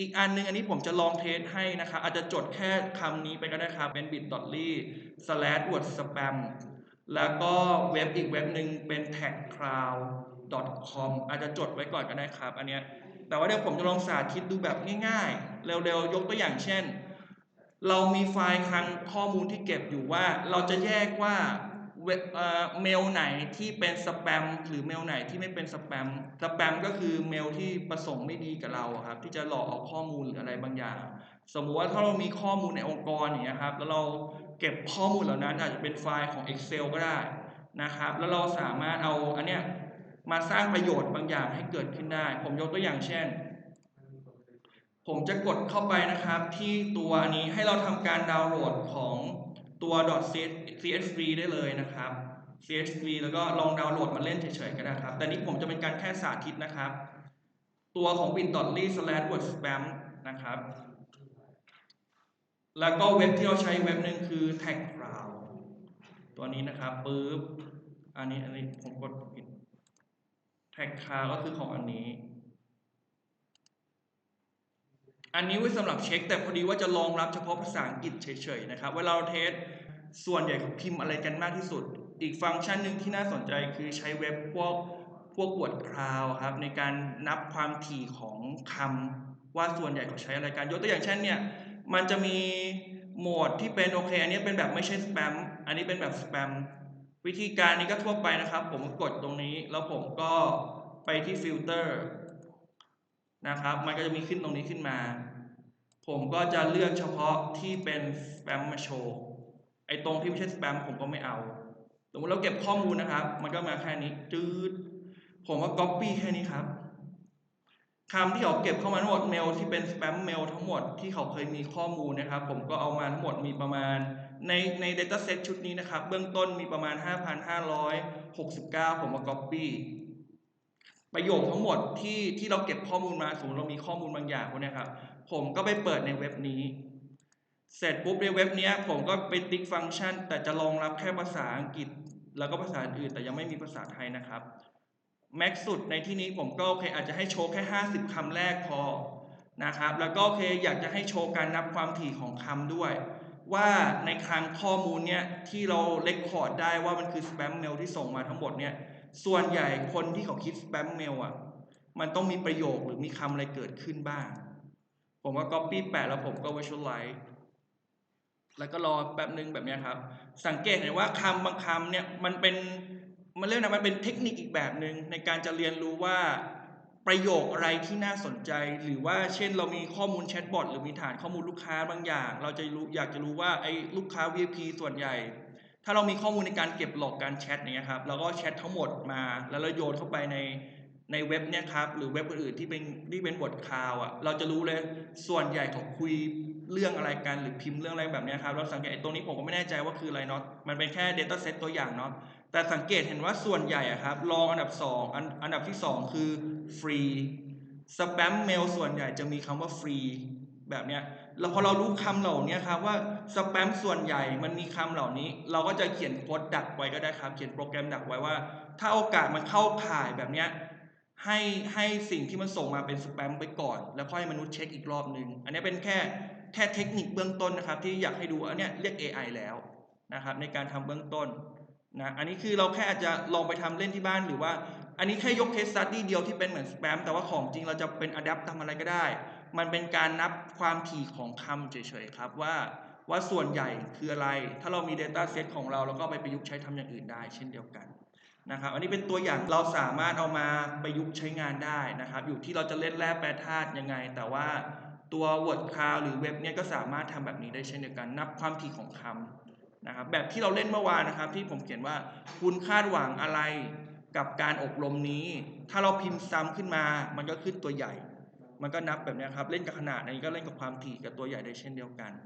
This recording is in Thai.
อีกอันหนึงอันนี้ผมจะลองเทสให้นะครับ อาจจะจดแค่คำนี้ไปก็ได้ครับเป็น bit.ly slash word spam แล้วก็เว็บอีกเว็บหนึ่งเป็น tagcloud.com อาจจะจดไว้ก่อนก็ได้ครับ อันเนี้ยแต่ว่าเดี๋ยวผมจะลองสาธิตดูแบบง่ายๆ เร็วๆ ยกตัวอย่างเช่น เรามีไฟล์คลังข้อมูลที่เก็บอยู่ว่า เราจะแยกว่า เว็บเอเมลไหนที่เป็นสแปมหรือเมลไหนที่ไม่เป็นสแปมสแปมก็คือเมลที่ประสงค์ไม่ดีกับเราครับที่จะหลอกเอาข้อมูลหรืออะไรบางอย่าง สมมุติว่าถ้าเรามีข้อมูลในองค์กรอย่างเงี้ยครับแล้วเราเก็บข้อมูลเหล่านั้นอาจจะเป็นไฟล์ของ Excel ก็ได้นะครับ แล้วเราสามารถเอาอันเนี้ยมาสร้างประโยชน์บางอย่างให้เกิดขึ้นได้ ผมยกตัวอย่างเช่น ผมจะกดเข้าไปนะครับที่ตัวนี้ให้เราทำการดาวน์โหลดของ ตัว .csv ได้เลยนะครับ csv แล้วก็ลองดาวน์โหลดมาเล่นเฉยๆก็ได้ครับ แต่นี้ผมจะเป็นการแค่สาธิตนะครับ ตัวของ bit.ly slash word spam นะครับ แล้วก็เว็บที่เราใช้เว็บหนึ่งคือ tag cloud ตัวนี้นะครับปึ๊บ อันนี้อันนี้ผมกดผิด tag cloud ก็คือของอันนี้ อันนี้ไว้สำหรับเช็ค แต่พอดีว่าจะรองรับเฉพาะภาษาอังกฤษเฉยๆนะครับ เวลาเราเทสส่วนใหญ่เขาพิมพ์อะไรกันมากที่สุด อีกฟังก์ชันหนึ่งที่น่าสนใจคือใช้เว็บพวกพวก word cloud ครับในการนับความถี่ของคำว่าส่วนใหญ่เขาใช้อะไรกันยกตัวอย่างเช่นเนี่ยมันจะมีโหมดที่เป็นโอเค อันนี้เป็นแบบไม่ใช่สแปมอันนี้เป็นแบบสแปมวิธีการนี้ก็ทั่วไปนะครับ ผมกดตรงนี้แล้วผมก็ไปที่ฟิลเตอร์ นะครับ มันก็จะมีขึ้นตรงนี้ขึ้นมา ผมก็จะเลือกเฉพาะที่เป็นสแปมมาโชว์ไอ้ตรงที่ไม่ใช่สแปมผมก็ไม่เอาสมมติเราเก็บข้อมูลนะครับ มันก็มาแค่นี้จืดผมก็ Copy แค่นี้ครับคำที่เขาเก็บเข้ามาทั้งหมดเมลที่เป็นสแปมเมลทั้งหมดที่เขาเคยมีข้อมูลนะครับ ผมก็เอามาทั้งหมดมีประมาณในใน dataset ชุดนี้นะครับ เบื้องต้นมีประมาณ 5,569 ผมมา copy ประโยคทั้งหมดที่ที่เราเก็บข้อมูลมาสมมติเรามีข้อมูลบางอย่างพวกเนี้ยครับผมก็ไปเปิดในเว็บนี้ เสร็จปุ๊บในเว็บนี้ผมก็ไปติ๊กฟังก์ชัน แต่จะรองรับแค่ภาษาอังกฤษ แล้วก็ภาษาอื่นแต่ยังไม่มีภาษาไทยนะครับแม็กสุดในที่นี้ผมก็โอเคอาจจะให้โชว์แค่ 50คำแรกพอนะครับ แล้วก็โอเคอยากจะให้โชว์การนับความถี่ของคำด้วย ว่าในคลังข้อมูลเนี้ยที่เราเลคคอร์ดได้ว่ามันคือสแปมเมลที่ส่งมาทั้งหมดเนี่ย ส่วนใหญ่คนที่เขาคิดสแปมเมลอะ มันต้องมีประโยคหรือมีคำอะไรเกิดขึ้นบ้าง ผมก็ copy แปะแล้วผมก็ visualize แล้วก็รอแป๊บนึงแบบนี้ครับ สังเกตเห็นว่าคำบางคำเนี่ยมันเป็นมันเรียกนะมันเป็นเทคนิคอีกแบบหนึ่งในการจะเรียนรู้ว่าประโยคอะไรที่น่าสนใจ หรือว่าเช่นเรามีข้อมูลแชทบอทหรือมีฐานข้อมูลลูกค้าบางอย่าง เราจะรู้อยากจะรู้ว่าไอ้ลูกค้า VIP ส่วนใหญ่ ถ้าเรามีข้อมูลในการเก็บหลอกการแชทเนี่ยครับเราก็แชททั้งหมดมาแล้วเราโยนเข้าไปในในเว็บเนี่ยครับหรือเว็บอื่นๆที่เป็นที่เป็นบทคาวอะเราจะรู้เลยส่วนใหญ่เขาคุยเรื่องอะไรกันหรือพิมพ์เรื่องอะไรแบบนี้ครับเราสังเกตตรงนี้ผมก็ไม่แน่ใจว่าคืออะไรเนาะมันเป็นแค่ Data Set ตัวอย่างเนาะแต่สังเกตเห็นว่าส่วนใหญ่อะครับรองอันดับ 2 อันอันดับที่ 2 คือฟรีสแปมเมลส่วนใหญ่จะมีคำว่าฟรีแบบเนี้ย แล้วพอเรารู้คำเหล่านี้ครับว่าสแปมส่วนใหญ่มันมีคำเหล่านี้ เราก็จะเขียนโค้ดดักไว้ก็ได้ครับ เขียนโปรแกรมดักไว้ว่า ถ้าโอกาสมันเข้าข่ายแบบเนี้ยให้ให้สิ่งที่มันส่งมาเป็นสแปมไปก่อน แล้วค่อยให้มนุษย์เช็คอีกรอบนึง อันนี้เป็นแค่แค่เทคนิคเบื้องต้นนะครับ ที่อยากให้ดูอันนี้เรียก AI แล้วนะครับในการทำเบื้องต้นนะอันนี้คือเราแค่อาจจะลองไปทำเล่นที่บ้านหรือว่า อันนี้แค่ยกเคสสตัดดี้เดียวที่เป็นเหมือนสแปมแต่ว่าของจริงเราจะเป็นอัดแอปทำอะไรก็ได้ มันเป็นการนับความถี่ของคำเฉยๆครับว่าว่าส่วนใหญ่คืออะไร ถ้าเรามี Data Set ของเราเราก็ไปประยุกต์ใช้ทำอย่างอื่นได้ เช่นเดียวกันนะครับ อันนี้เป็นตัวอย่างเราสามารถเอามาประยุกต์ใช้งานได้นะครับ อยู่ที่เราจะเล่นแร่แปรธาตุยังไง แต่ว่าตัว Word Cloud หรือเว็บเนี้ยก็สามารถทำแบบนี้ได้เช่นเดียวกัน นับความถี่ของคำนะครับ แบบที่เราเล่นเมื่อวานนะครับ ที่ผมเขียนว่าคุณคาดหวังอะไรกับการอบรมนี้ ถ้าเราพิมพ์ซ้ำขึ้นมา มันก็ขึ้นตัวใหญ่ มันก็นับแบบนี้ครับ เล่นกับขนาดนี้ก็เล่นกับความถี่กับตัวใหญ่ได้เช่นเดียวกัน